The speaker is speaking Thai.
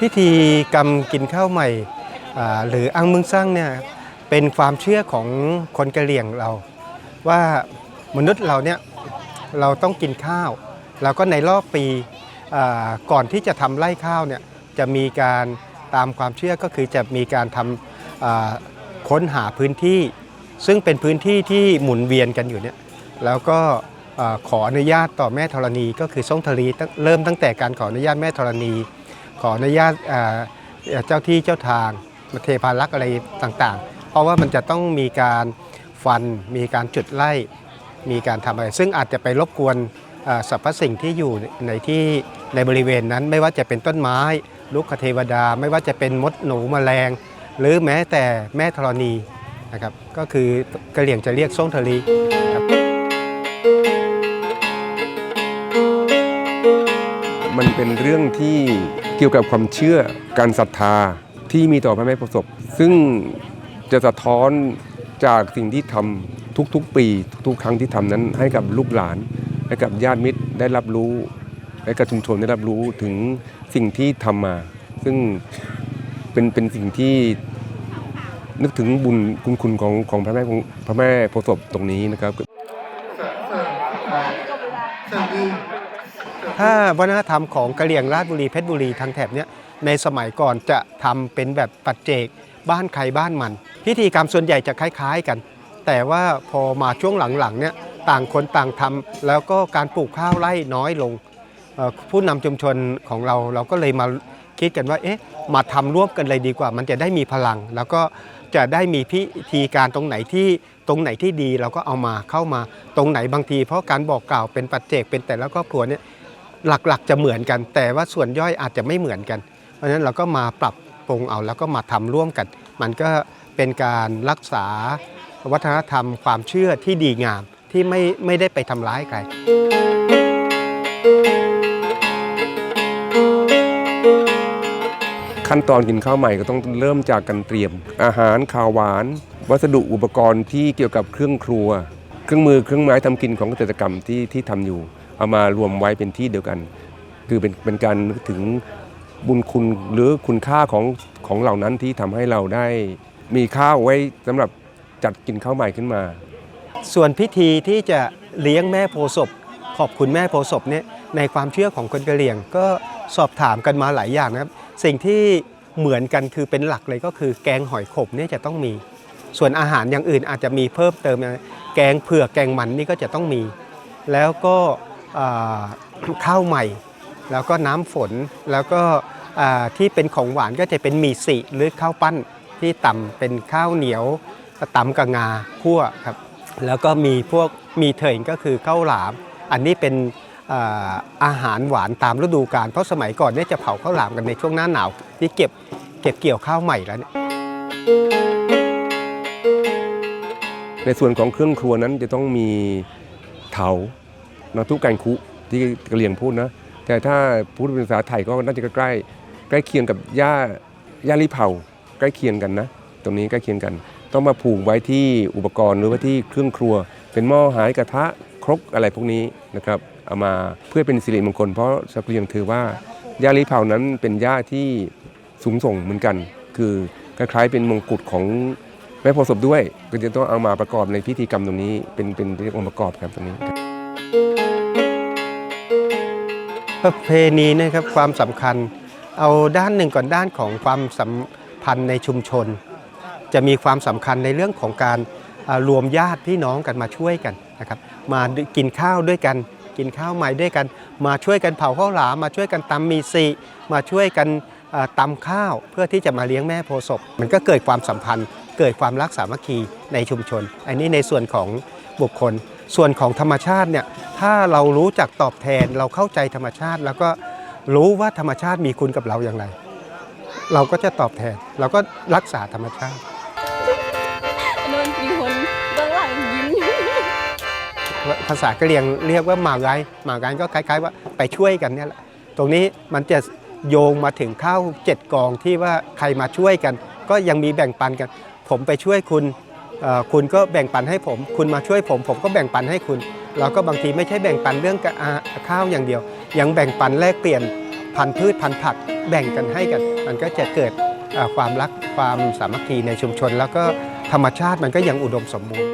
พิธีกรรมกินข้าวใหม่หรืออังมึงซั่งเนี่ยเป็นความเชื่อของคนกะเหรี่ยงเรา ว่ามนุษย์เราเนี่ยเราต้องกินข้าวแล้วก็ในรอบปีก่อนที่จะทำไร่ข้าวเนี่ยจะมีการตามความเชื่อก็คือจะมีการทำอ่าค้นหาพื้นที่ ซึ่งเป็นพื้นที่ที่หมุนเวียนกันอยู่เนี่ยแล้วก็อขออนุญาตต่อแม่ธรณีก็คือส่งทรีเริ่มตั้งแต่การขออนุญาตแม่ธรณี ขออนุญาตเจ้าที่เจ้าทางมาเทพารักษ์อะไรต่างๆ เพราะว่ามันจะต้องมีการฟัน มีการจุดไล่ มีการทำอะไร ซึ่งอาจจะไปรบกวนสรรพสิ่งที่อยู่ในที่ในบริเวณนั้น ไม่ว่าจะเป็นต้นไม้ ลูกคเทวดา ไม่ว่าจะเป็นมดหนูแมลง หรือแม้แต่แม่ธรณีนะครับ ก็คือกระเหลี่ยงจะเรียกส่งทรีครับมันเป็นเรื่องที่ เกี่ยวกับความเชื่อการศรัทธาที่มีต่อพระแม่โพธิ์ศพซึ่งจะสะท้อนจากสิ่งที่ทำทุกๆ ปี ทุกๆ ครั้งที่ทำนั้นให้กับลูกหลาน ให้กับญาติมิตรได้รับรู้ ให้กับชุมชนได้รับรู้ถึงสิ่งที่ทำมา ซึ่งเป็นเป็นสิ่งที่นึกถึงบุญคุณคุณของของพระแม่พระแม่โพธิ์ศพตรงนี้นะครับ ถ้าวัฒนธรรมของกะเหรี่ยงราชบุรีเพชรบุรีทางแถบเนี้ยในสมัยก่อนจะทำเป็นแบบปัจเจกบ้านใครบ้านมัน พิธีกรรมส่วนใหญ่จะคล้ายๆกัน แต่ว่าพอมาช่วงหลังๆเนี่ยต่างคนต่างทำแล้วก็การปลูกข้าวไร่น้อยลงผู้นำชุมชนของเราเราก็เลยมาคิดกันว่าเอ๊ะมาทำร่วมกันเลยดีกว่า มันจะได้มีพลัง แล้วก็จะได้มีพิธีการตรงไหนที่ตรงไหนที่ดีเราก็เอามาเข้ามาตรงไหนบางที เพราะการบอกกล่าวเป็นปัจเจกเป็นแต่ละครอบครัวเนี่ย หลักๆจะเหมือนกัน แต่ว่าส่วนย่อยอาจจะไม่เหมือนกัน เพราะฉะนั้นเราก็มาปรับปรุงเอาแล้วก็มาทำร่วมกัน มันก็เป็นการรักษาวัฒนธรรมความเชื่อที่ดีงามที่ไม่ไม่ได้ไปทำร้ายใครขั้นตอนกินข้าวใหม่ก็ต้องเริ่มจากการเตรียม อาหารข้าวหวาน วัสดุอุปกรณ์ที่เกี่ยวกับเครื่องครัว เครื่องมือเครื่องไม้ทำกินของเกษตรกรรมที่ที่ทำอยู่ เอามารวมไว้เป็นที่เดียวกัน คือเป็นเป็นการนึกถึงบุญคุณหรือคุณค่าของของเหล่านั้นที่ทำให้เราได้มีข้าวไว้สำหรับจัดกินข้าวใหม่ขึ้นมา ส่วนพิธีที่จะเลี้ยงแม่โพศพขอบคุณแม่โพศพเนี่ยในความเชื่อของคนกะเหรี่ยง ก็สอบถามกันมาหลายอย่างนะครับ สิ่งที่เหมือนกันคือเป็นหลักเลยก็คือแกงหอยขมเนี่ยจะต้องมี ส่วนอาหารอย่างอื่นอาจจะมีเพิ่มเติมแกงเผือกแกงมันนี่ก็จะต้องมี แล้วก็ ข้าวใหม่ แล้วก็น้ำฝนแล้วก็ที่เป็นของหวานก็จะเป็นหมี่สิหรือข้าวปั้นที่ตำเป็นข้าวเหนียวตำกับงาคั่วครับแล้วก็มีพวกมีเถยก็คือข้าวหลาม อันนี้เป็นอาอาหารหวานตามฤดูกาลเพราะสมัยก่อนเนี่ยจะเผาข้าวหลามกันในช่วงหน้าหนาวที่เก็บเก็บเกี่ยวข้าวใหม่แล้วเนี่ยในส่วนของเครื่องครัวนั้นจะต้องมีเถา นาทุกันคุที่กะเหรี่ยงพูดนะ แต่ถ้าพูดเป็นภาษาไทยก็น่าจะใกล้ใกล้เคียงกับย่าย่าลิเผาใกล้เคียงกันนะ ตรงนี้ใกล้เคียงกัน ต้องมาผูกไว้ที่อุปกรณ์หรือว่าที่เครื่องครัว เป็นหม้อหายกระทะครกอะไรพวกนี้นะครับเอามาเพื่อเป็นสิริมงคล เพราะชาวกะเหรี่ยงถือว่าย่าลิเผานั้นเป็นย่าที่สูงส่งเหมือนกัน คือคล้ายๆเป็นมงกุฎของแม่โพธิ์ศพด้วย ก็จะต้องเอามาประกอบในพิธีกรรมตรงนี้เป็นเป็นองค์ประกอบครับตรงนี้ ประเพณีนะครับความสำคัญ เอาด้านหนึ่งก่อนด้านของความสัมพันธ์ในชุมชน จะมีความสำคัญในเรื่องของการรวมญาติพี่น้องกันมาช่วยกันนะครับ มากินข้าวด้วยกัน กินข้าวใหม่ด้วยกัน มาช่วยกันเผาข้าวหลามมาช่วยกันตำมีซีมาช่วยกัน ตำข้าวเพื่อที่จะมาเลี้ยงแม่โพธิ์ศพมันก็เกิดความสัมพันธ์ เกิดความรักสามัคคีในชุมชน อันนี้ในส่วนของบุคคล ส่วนของธรรมชาติเนี่ยถ้าเรารู้จักตอบแทนเราเข้าใจธรรมชาติ แล้วก็รู้ว่าธรรมชาติมีคุณกับเราอย่างไร เราก็จะตอบแทนเราก็รักษาธรรมชาติโดนมีคนเบื้องหลังยิ้มภาษากะเหรี่ยงเรียกว่าหมาไกหมาไกก็คล้าย ๆ ว่าไปช่วยกันเนี่ยแหละตรงนี้มันจะ โยงมาถึงข้าวเจ็ดกองที่ว่าใครมาช่วยกัน ก็ยังมีแบ่งปันกัน ผมไปช่วยคุณคุณก็แบ่งปันให้ผม คุณมาช่วยผม ผมก็แบ่งปันให้คุณเราก็บางทีไม่ใช่แบ่งปันเรื่องข้าวอย่างเดียว ยังแบ่งปันแลกเปลี่ยนพันธุ์พืชพันธุ์ผักแบ่งกันให้กัน มันก็จะเกิดความรักความสามัคคีในชุมชน แล้วก็ธรรมชาติมันก็ยังอุดมสมบูรณ์